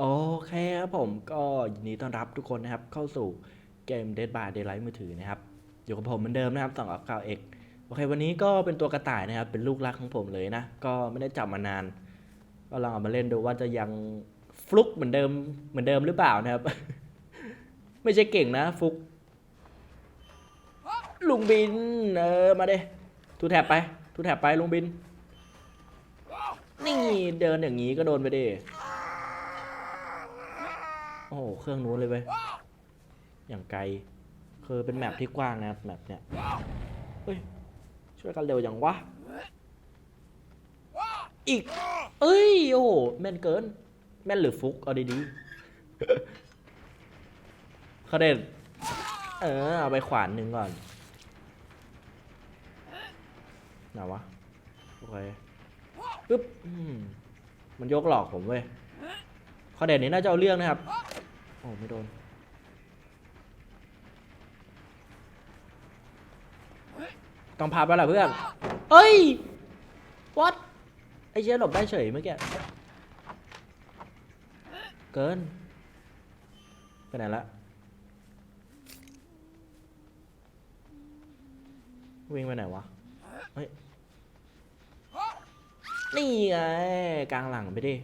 โอเคครับผมก็ยินดีต้อนรับทุกคนนะครับ เข้าสู่เกม Dead by Daylight มือถือนะครับ อยู่กับผมเหมือนเดิมนะครับสองอัพก้าเอกโอเค วันนี้ก็เป็นตัวกระต่ายนะครับ เป็นลูกรักของผมเลยนะ ก็ไม่ได้จับมานาน ก็ลองเอามาเล่นดูว่าจะยังฟลุกเหมือนเดิมเหมือนเดิมหรือเปล่านะครับ ไม่ใช่เก่งนะฟลุกลุงบินเออมาเด้ทูแถบไปทูแถบไปลุงบินนี่เดินอย่างนี้ก็โดนไปดิ โอ้โห เครื่องนู้นเลยเว้ย อย่างไกล คือเป็นแมปที่กว้างนะครับแมปเนี่ยเฮ้ย ช่วยกันเร็วอย่างวะ อีก เอ้ย โอ้โห แม่นเกิน แม่นหรือฟุก เอาดีๆเขาเด่นเออ เอาไปขวานหนึ่งก่อนไหนวะ โอเคปึ๊บมมันยกหลอกผมเว้ยข้อเด่นนี้น่าจะเอาเรื่องนะครับ โอ้ไม่โดน ต้องพับแล้วล่ะเพื่อนเฮ้ย what ไอ้เชี่ยหลบได้เฉยเมื่อกี้ เกิน ไปไหนละ วิ่งไปไหนวะ เฮ้ย นี่ไงกลางหลังไปดิ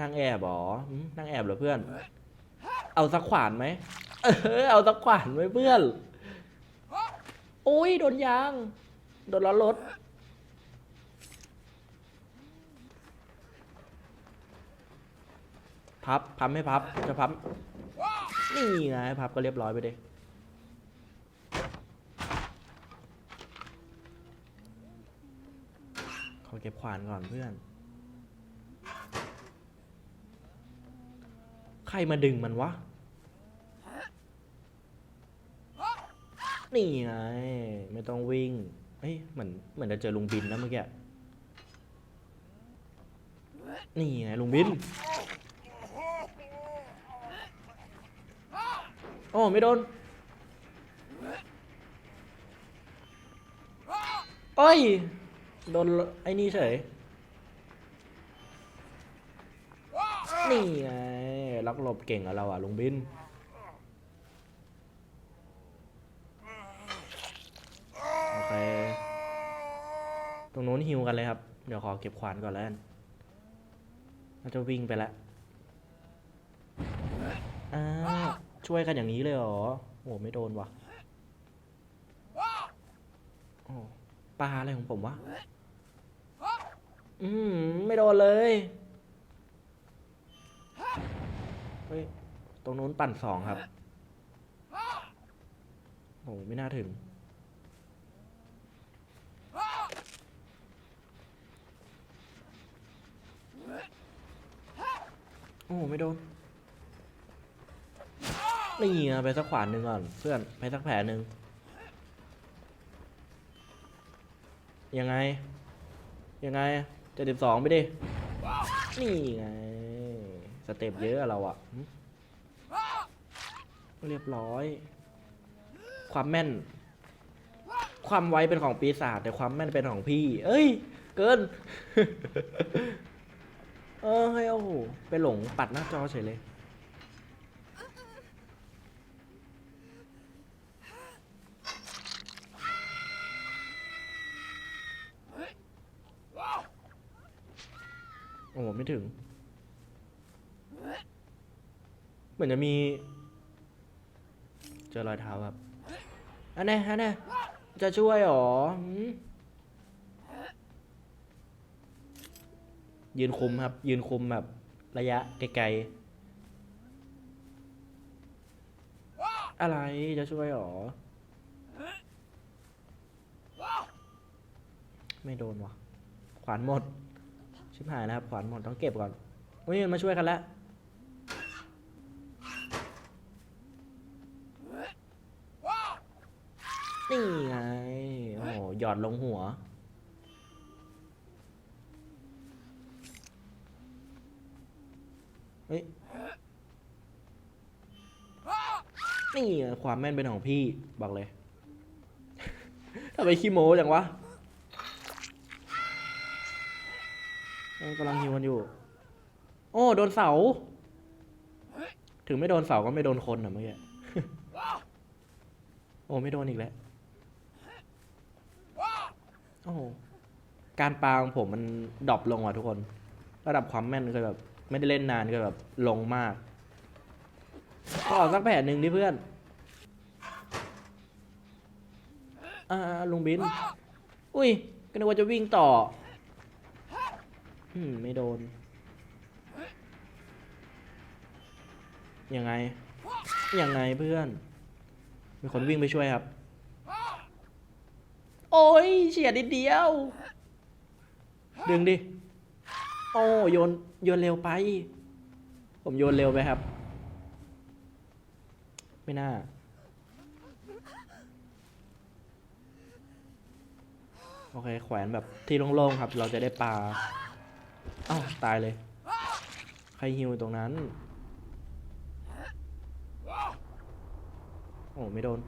นั่งแอบเหรอหึนั่งแอบเหรอเพื่อน เอาสักขวานไหมเออเอาสักขวานไหมเพื่อน โอ้ยโดนยาง โดนล้อรถพับพับไม่พับจะพับ นี่ไงพับก็เรียบร้อยไปดิขอเก็บขวานก่อนเพื่อน ใครมาดึงมันวะ นี่ไง ไม่ต้องวิ่งเฮ้ยเหมือนเหมือนจะเจอลุงบินนะเมื่อกี้ นี่ไงลุงบิน โอ้ไม่โดนโอ้ย โดนไอ้นี่เฉย นี่ไง ลักหลบเก่งอะเราอะลุงบิน โอเค ตรงนู้นฮิวกันเลยครับ เดี๋ยวขอเก็บขวานก่อนแล้วกันน่าจะวิ่งไปล้วอ้าวช่วยกันอย่างนี้เลยเหรอ โอ้ไม่โดนว่ะโอ้ปลาอะไรของผมวะ อืม ไม่โดนเลย ตรงนู้นปั่นสองครับ โอ้ไม่น่าถึง โอ้ไม่โดน นี่ไงไปสักขวานหนึ่งก่อน เพื่อนไปสักแผลหนึ่ง ยังไง ยังไงเจ็ดสิบสองไปดิ นี่ไง สเต็ปเยอะเราอะ เรียบร้อย ความแม่น ความไวเป็นของปีศาจแต่ความแม่นเป็นของพี่ เอ้ย เกิน เออเฮ้โอ้โหไปหลงปัดหน้าจอเฉยเลยโอ้ไม่ถึง เหมือนจะมี เจอรอยเท้าครับอันนี้อันนี้จะช่วยหรอยืนคุมครับ ยืนคุมแบบระยะไกลๆ อะไรจะช่วยหรอ ไม่โดนวะขวานหมด ชิบหายนะครับ ขวานหมดต้องเก็บก่อนอุ้ยมันมาช่วยกันแล้ว อดลงหัว เฮ้ย นี่ความแม่นเป็นของพี่ บอกเลย ทำไมขี้โม้จังวะกำลังฮิวมันอยู่ โอ้ โดนเสา ถึงไม่โดนเสาก็ไม่โดนคนอะเมื่อกี้ โอ้ ไม่โดนอีกแล้ว โอ้โหการปาของผมมันดรอปลงว่ะทุกคน ระดับความแม่นก็แบบ ไม่ได้เล่นนานก็แบบลงมากก็ออกสักแผนหนึ่งดิเพื่อน อ่าลุงบิน อุ้ย ก็นึกว่าจะวิ่งต่อ อืม ไม่โดน ยังไง ยังไงเพื่อน มีคนวิ่งไปช่วยครับ โอ้ยเฉียดนิดเดียว ดึงดิ โอ้โยนโยนเร็วไป ผมโยนเร็วไปครับ ไม่น่า โอเค แขวนแบบที่โล่งๆครับ เราจะได้ปลาอ้าตายเลย ใครฮิวตรงนั้น โอ้ไม่โดน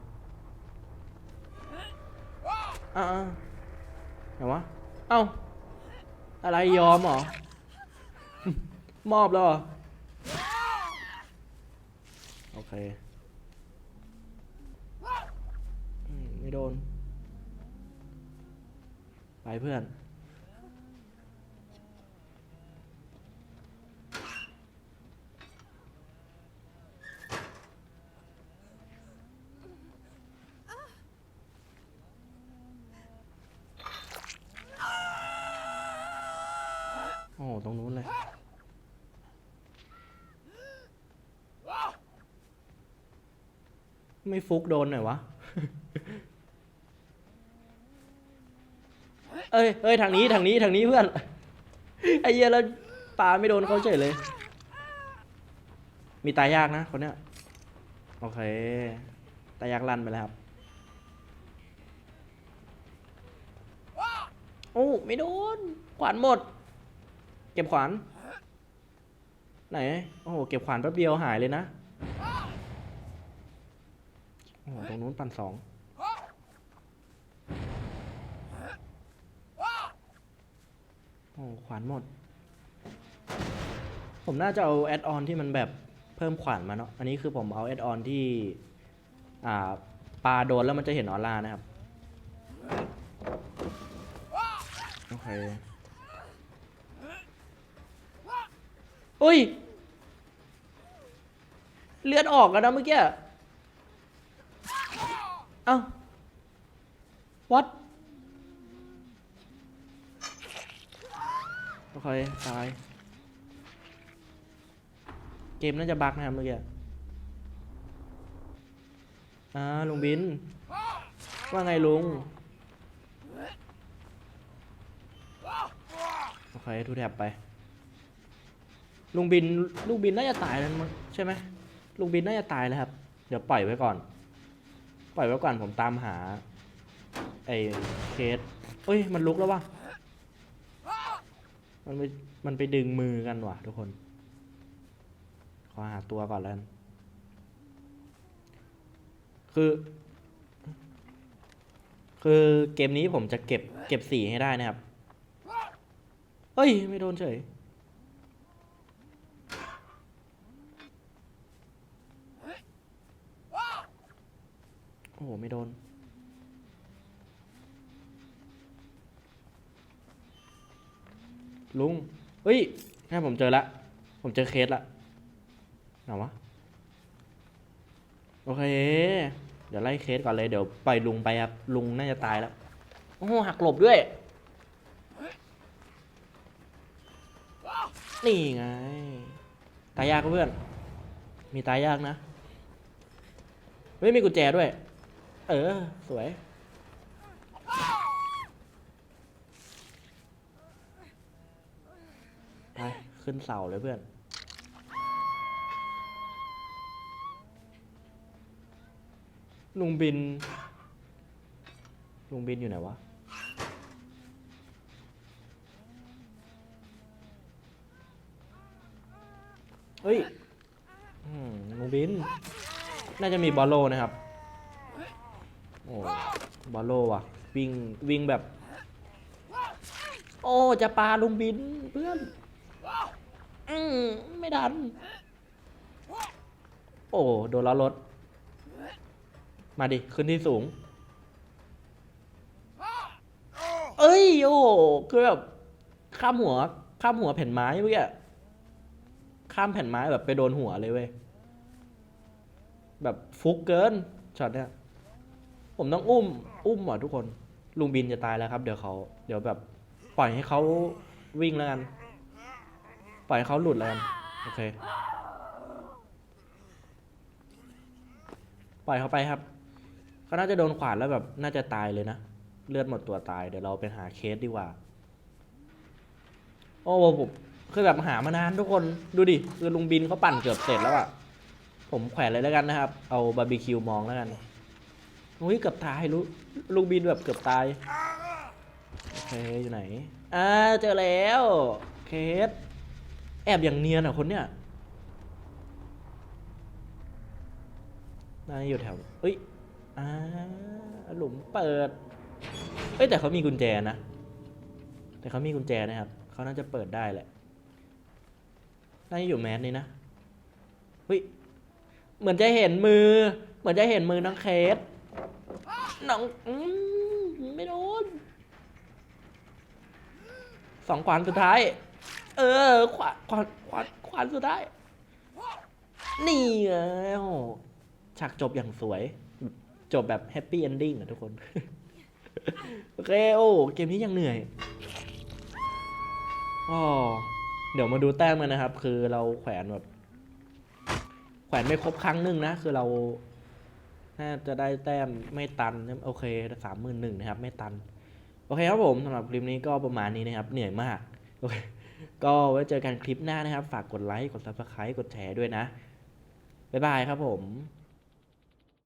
อ่าไหนวะ เอ้า อะไรยอมเหรอ มอบแล้วเหรอ โอเคอืมไม่โดน ไปเพื่อน โอ้โหตรงนู้นเลย ไม่ฟุกโดนหน่อยวะ เอ้ยเอ้ยทางนี้ทางนี้ทางนี้เพื่อน ไอ้เหี้ยแล้วปลาไม่โดนเขาเฉยเลย มีตายยากนะคนเนี้ย โอเค ตายยากลั่นไปแล้วครับ โอ้ ไม่โดน ขวานหมด เก็บขวาน ไหน โอ้โห เก็บขวานแป๊บเดียวหายเลยนะ โอ้โห ตรงนู้นปั่นสองโอ้โหขวานหมด ผมน่าจะเอาแอดออนที่มันแบบเพิ่มขวานมาเนาะ อันนี้คือผมเอาแอดออนที่ อ่าปลาโดนแล้วมันจะเห็นออร่านะครับ โอเคอุ้ย เลือดออกกันนะเมื่อกี้เอ้าวัดโอเคตาย เกมน่าจะบักนะครับเมื่อกี้อ่าลุงบิน ว่าไงลุง โอเคทูแท็บไป ลุงบิน ลุงบินน่าจะตายแล้วมั้งใช่ไหมลุงบินน่าจะตายแล้วครับ เดี๋ยวปล่อยไว้ก่อน ปล่อยไว้ก่อนผมตามหา ไอ้เคสเอ้ย มันลุกแล้ววะมันไปมันไปดึงมือกันว่ะ ทุกคน ขอหาตัวก่อนแล้วกันคือ คือเกมนี้ผมจะเก็บเก็บสีให้ได้นะครับเฮ้ย ไม่โดนเฉย โอ้โห ไม่โดน ลุงเฮ้ยนี่นผมเจอละ ผมเจอเคสละไหนวะ โอเค เดี๋ยวไล่เคสก่อนเลย เดี๋ยวปล่อยลุงไปครับ ลุงน่าจะตายแล้ว โอ้โห หักหลบด้วย นี่ไง ตายยากเพื่อน มีตายยากนะไม่มีกุญแจด้วย เออ สวย ไป ขึ้นเสาเลยเพื่อน ลุงบิน ลุงบินอยู่ไหนวะ เฮ้ยลุงบิน น่าจะมีบอลโลนะครับ โอ้บอลโลว่ะ วิ่งวิ่งแบบ โอ้ จะปาลุงบินเพื่อน อืมไม่ดัน โอ้ โดนล้อรถ มาดิ ขึ้นที่สูง เอ้ย โอ้ คือแบบ ข้ามหัว ข้ามหัวแผ่นไม้เมื่อกี้ข้ามแผ่นไม้แบบไปโดนหัวเลยเว้ย แบบฟุกเกินช็อตเนี้ย ผมต้องอุ้ม อุ้มอะทุกคน ลุงบินจะตายแล้วครับ เดี๋ยวเขาเดี๋ยวแบบปล่อยให้เขาวิ่งแล้วกัน ปล่อยให้เขาหลุดแล้วกันโอเค ปล่อยเขาไปครับเขาน่าจะโดนขวานแล้วแบบน่าจะตายเลยนะ เลือดหมดตัวตาย เดี๋ยวเราไปหาเคสดีกว่า โอ้ผมคือแบบหามานานทุกคน ดูดิ คือลุงบินเขาปั่นเกือบเสร็จแล้วอะผมแขวนเลยแล้วกันนะครับ เอาบาร์บีคิวมองแล้วกัน อุ้ยเกือบตายลุลุงบินแบบเกือบตายโอเคอยู่ไหนอ่าเจอแล้วเคสแอบอย่างเนียนอะคนเนี้ยน่าอยู่แถวเอ้ยอ่าหลุมเปิดเอ้ยแต่เขามีกุญแจนะ แต่เขามีกุญแจนะครับเขาน่าจะเปิดได้แหละน่าจะอยู่แมสนี่นะเฮ้ยเหมือนจะเห็นมือ เหมือนจะเห็นมือน้องเคส น้องอืมไม่โดนสองขวานสุดท้าย เออ ขวานขวานขวานขวานสุดท้าย นี่ไงโอ้ฉากจบอย่างสวย จบแบบแฮปปี้เอนดิ้งอะทุกคน โอเคโอ้เกมนี้ยังเหนื่อยอ๋อเดี๋ยวมาดูแต้มกันนะครับ คือเราแขวนแบบ แขวนไม่ครบครั้งหนึ่งนะ คือเรา ถ้าจะได้แต้มไม่ตันโอเคสามหมื่นหนึ่งนะครับ ไม่ตัน โอเคครับผมสำหรับคลิปนี้ก็ประมาณนี้นะครับ เหนื่อยมากโอเคก็ไว้เจอกันคลิปหน้านะครับ ฝากกดไลค์ กด subscribe กดแชร์ด้วยนะ บ๊ายบายครับผม